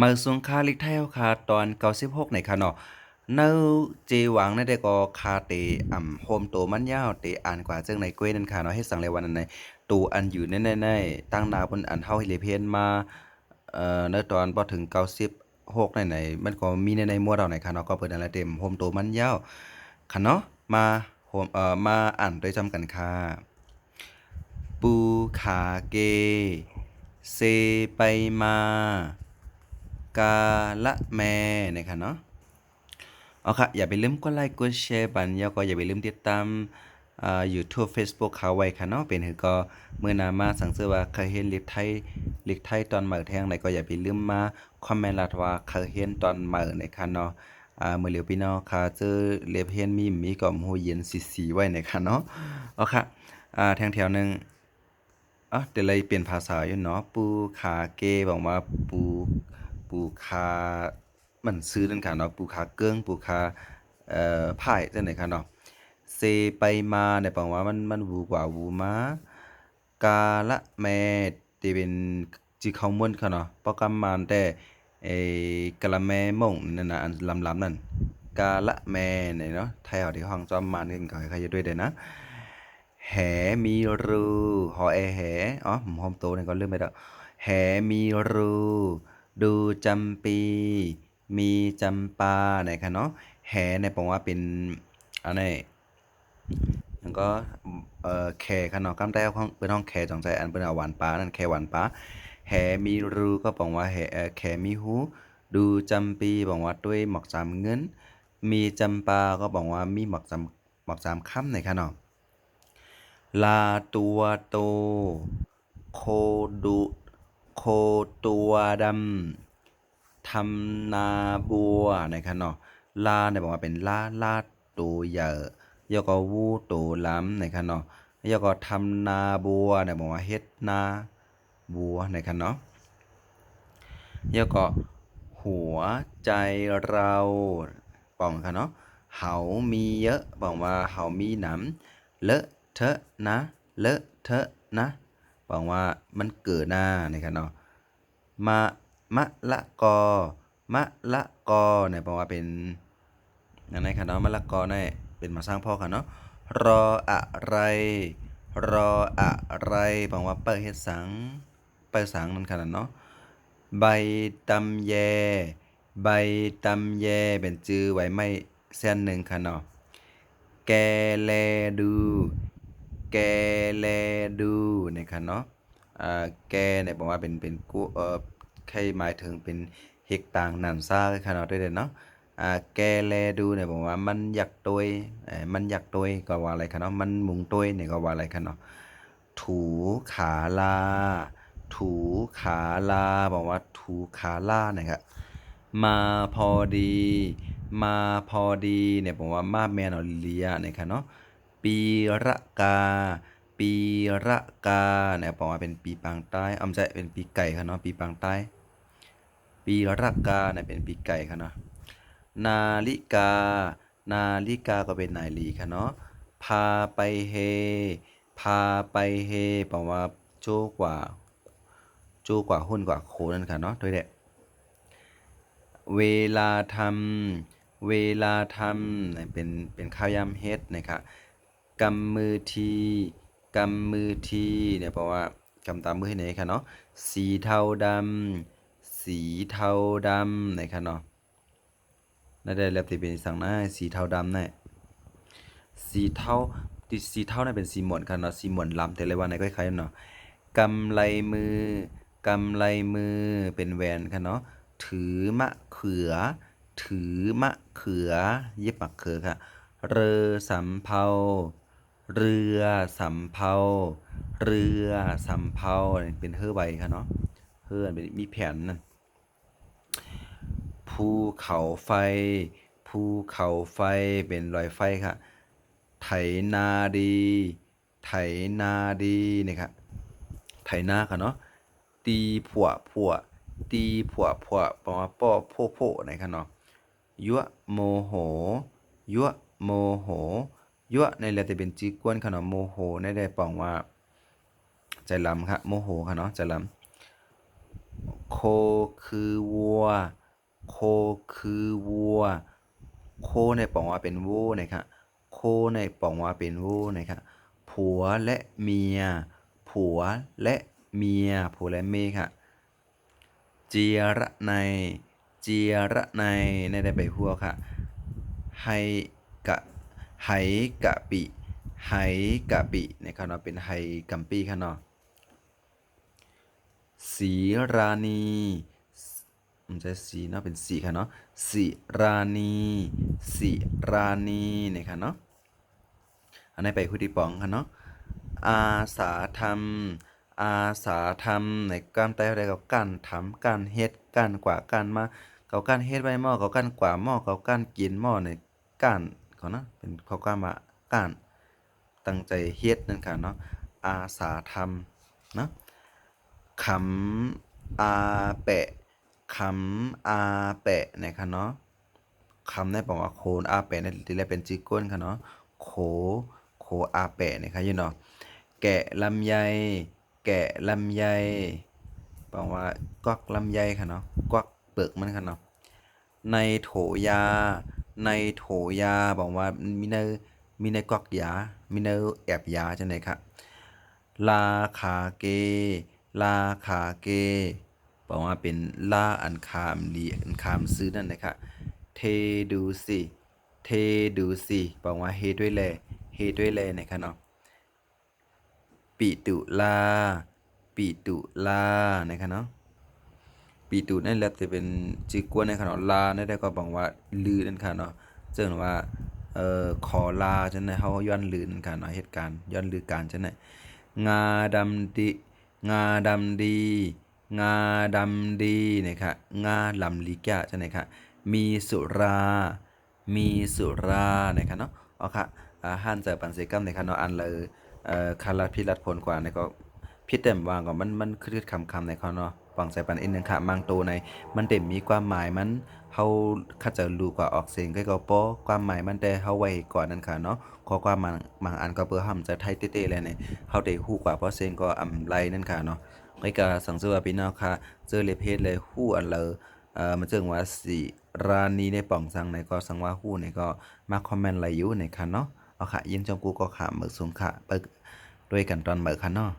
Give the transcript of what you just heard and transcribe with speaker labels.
Speaker 1: มาสูงค่าลิกไทยคาตอน96ในค่ะเนาะเนาเจหวังนั่นได้ก็คาเตอ่ำโฮมโตมันยาวเตอ่านกว่าเจังในก้วยนั่นค่ะเนาะเฮ็ดสังเลยวันนั้นในตูอันอยู่แน่ๆตั้งนาบนอันเฮาเฮเลเพนมาเอ่อในตอนบ่ถึง96ในไหนมันก็มีในในหมวเอาไหนค่ะเนาะก็เปิดอันละเต็มโฮมโตมันยาวค่ะเนาะมาโฮมเอ่อมาอ่านด้วยจำกันค่ะปูขาเกเซไปมา กาละแมนะครับเนาะเอาค่ะ อย่าไปลืมกดไลค์กดแชร์ปันแล้วก็อย่าไปลืมติดตามอ่า YouTube Facebook เขาไว้ค่ะเนาะเป็นคือก็เมื่อนามาสังเสอว่าเคยเห็นลิกไทยลิกไทยตอนเหมือแทงไหนก็อย่าไปลืมมาคอมเมนต์ลาว่าเคยเห็นตอนเหมือในค่ะเนาะอ่าเมื่อเหลียวพี่น้องค่ะเจอเล็บเห็นมีมีก็หูเย็นสีๆไว้ในค่ะเนาะเอาค่ะอ่าแทงแถวหนึ่งอะเดี๋ยวเลยเปลี่ยนภาษาอยู่เนาะปูขาเกบอกว่าปู ปูคามันซื้อนั่นค่ะเนาะปูขาเกิ้งปูขาเอ่อพ่าจังได๋ค่ะเนาะเซไปมาเนี่ยแปลว่ามันมันวูกว่าวูมากาละแมที่เป็นจิเขาม่วนค่ะเนาะปอกำมานแต่ไอ้กะละแมม่งนั่นน่ะอันลำๆนั่นกาละแมเนี่ยเนาะไทยเฮาที่ห้องจอมมานกันก็ให้ใครอยู่ด้วยเด้นะแหมีรูหอแอแหอ๋อผมโฮมโตเนี่ยก็ลืมไปแล้วแหมีรู ดูจำปี มีจำปาไหนคะเนาะแหเนี่ยแปลว่าเป็นอันนี้แล้วก็เอ่อแขค่ะเนาะกำได้ห้องเป็นห้องแขจองใจอันเป็นเอาหวานปลานั่นแขหวานปลาแหมีรูก็แปลว่าแหเอ่อแขมีหูดูจำปีบอกว่าด้วยหมอกจำเงิน มีจำปาก็บอกว่ามีหมอกจำหมอกจำค่ำไหนคะเนาะลาตัวโตโคดุ โคตัวดำทำนาบัวนะครับเนาะลาเนี่ยบอกว่าเป็นลาลาตัวใหญ่ยก็วูตัวล้ำนะครับเนาะยก็ทำนาบัวเนี่ยบอกว่าเฮ็ดนาบัวนะครับเนาะยก็หัวใจเราป้องค่ะเนาะเฮามีเยอะบอกว่าเฮามีหนำเลอะเทอะนะเลอะเทอะนะ บอกว่ามันเกิดหน้านะครับเนาะมะมะละกอมะละกอเนี่ยบอกว่าเป็นอันไหนครับเนาะมะละกอเนี่ยเป็นมาสร้างพ่อค่ะเนาะรออะไร รออะไรบอกว่าเปิดเฮ็ดสังเปิดสังนั่นขนาดเนาะใบตำแย ใบตำแยเป็นจื้อไว้ไม่เส้นหนึ่งค่ะเนาะแกแลดู แกแลดูนะครับเนาะอ่าแกเนี่ยบอกว่าเป็นเป็นกูเอ่อใครหมายถึงเป็นเฮกต่างนันซ่าค่ะเนาะด้เด้เนาะอ่าแกแลดูเนี่ยบอกว่ามันอยากตวยเอ่อมันอยากตวยก็ว่าอะไรคะเนาะมันมุงตวยเนี่ยก็ว่าอะไรคะเนาะถูขาลา ถูขาลาบอกว่าถูขาลานะครับมาพอดี มาพอดีเนี่ยบอกว่ามาแมนอเลียนะครับเนาะ ปีระกา ปีระกาเนี่ยบอกว่าเป็นปีปางใต้อำจเป็นปีไก่ครับเนาะปีปางใต้ ปีระกาเนี่ยเป็นปีไก่ครับเนาะนาฬิกา นาฬิกาก็เป็นนายลีครับเนาะพาไปเฮ พาไปเฮบอกว่าโจกว่าโจกว่าหุ้นกว่าโคนั่นค่ะเนาะด้วยแหละเวลาทำเวลาทำเนี่ยเป็นเป็นข้าวยำเฮ็ดนะครับ กำมือทีกำมือทีเนี่ยเพราะว่ากำตามมือให้ไหนครับเนาะสีเทาดำสีเทาดำไหนครับเนาะน่าได้แล้วที่เป็นสังหน้าสีเทาดำเนี่ยสีเทาติสีเทาเนี่ยเป็นสีหมวนครับเนาะสีหมวนลำแต่เลยว่าในคล้ายๆเนาะกำไลมือกำไลมือเป็นแหวนครับเนาะถือมะเขือ ถือมะเขือ เย็บมะเขือค่ะ เรอสำเภา เรือสำเภา เรือสำเภาเป็นเฮือใบครับเนาะเฮือเป็นมีแผ่นนั่นภูเขาไฟ ภูเขาไฟเป็นรอยไฟค่ะไถนาดี ไถนาดีนี่ครับไถนาค่ะเนาะตีผัวผัวตีผัวผัวปลว่าป้อโพโพนะครับเนาะยั่วโมโหยั่วโมโห ยั่วในแลแต่เป็นจีกวนค่ะเนาะโมโหในได้ปองว่า ใจลำค่ะโมโหค่ะเนาะใจลโคคือวัว โคคือวัว โคในปองว่าเป็นวูนะครับโคในปองว่าเป็นวูนะครับผัวและเมีย ผัวและเมีย ผัวและเมียค่ะ เจียระใน เจียระในในได้ใบหัวค่ะไฮกะ ไหกะปิไหกะปินะครับเนาะเป็นไฮกัมปีค่ะเนาะสีราณีมันจะสีเนาะเป็นสีค่ะเนาะสีราณีสีราณีนะครับเนาะอันนี้ไปคุยที่ปองค่ะเนาะอาสาธรรม อาสาธรรมในการแต่อะไรก็การทำการเฮ็ดการกว่าการมาเขาการเฮ็ดไว้หม้อเขาการกว่าหม้อเขาการกินหม้อในการ เขานะเป็นเขากามาการตั้งใจเฮ็ดนั่นค่ะเนาะอาสาธรรมเนาะขำอาแปะขำอาแปะนะครับเนาะคำในบอกว่าโคนอาแปะในทีแรกเป็นจิก้นค่ะเนาะโคโคอาแปะนะครับยี่เนาะแกะลำไย แกะลำไยบอกว่ากวักลำไยค่ะเนาะกวักเปลือกมันค่ะเนาะในโถยา ในโถยาบอกว่ามีในมีในกวักยา มีในแอบยาจังไหนครับลาขาเก ลาขาเกบอกว่าเป็นลาอันคามลีอันคามซื้อนั่นนะครับเทดูสิเทดูสิบอกว่าเฮด้วยแลเฮด้วยแลนะครับเนาะปิตุลา ปิตุลานะครับเนาะ ปีตูนั่นแหละจะเป็นจิกวนในขนาดลานั่นได้ก็บอกว่าลือนั่นค่ะเนาะเจ้าว่าเอ่อขอลาจังได๋เฮาย้อนลือนั่นค่ะเนาะเหตุการณ์ย้อนลือการจังได๋งาดำดิงาดำดี งาดำดีนะครับงาลำลีกะจังได๋ค่ะมีสุรา มีสุรานะครับเนาะเอาค่ะอ่าหันจะปันเสกรรมนะครับเนาะอันเลยเอ่อคารัดพิรัดผลกว่าในก็พิเต็มวางก่อนมันมันคือคำคำในเขาเนาะ ปังใส่ปันอีกหนึงค่ะมังโตในมันเต็มมีความหมายมันเฮาข้าใจรู้กว่าออกเสียงก็ก็ปอความหมายมันแต่เฮาไว้ก่อนนั่นค่ะเนาะขอความบางบางอันก็เพื่อห้ำจะไทยเต้ๆเลยเนี่ยเฮาได้ฮู้กว่าเพราะเสียงก็อำไรนั่นค่ะเนาะก็ก็สังเสว่าพี่น้องค่ะเจอเลเพศเลยฮู้อันเลยเอ่อมันเจิงว่าสิรานีในป่องสังในก็สังว่าฮู้ในก็มาคอมเมนต์ไลอยู่ในค่ะเนาะเอาค่ะยินจงกูก็ค่ะเบิกสูงค่ะเบิกด้วยกันตอนเบิกค่ะเนาะ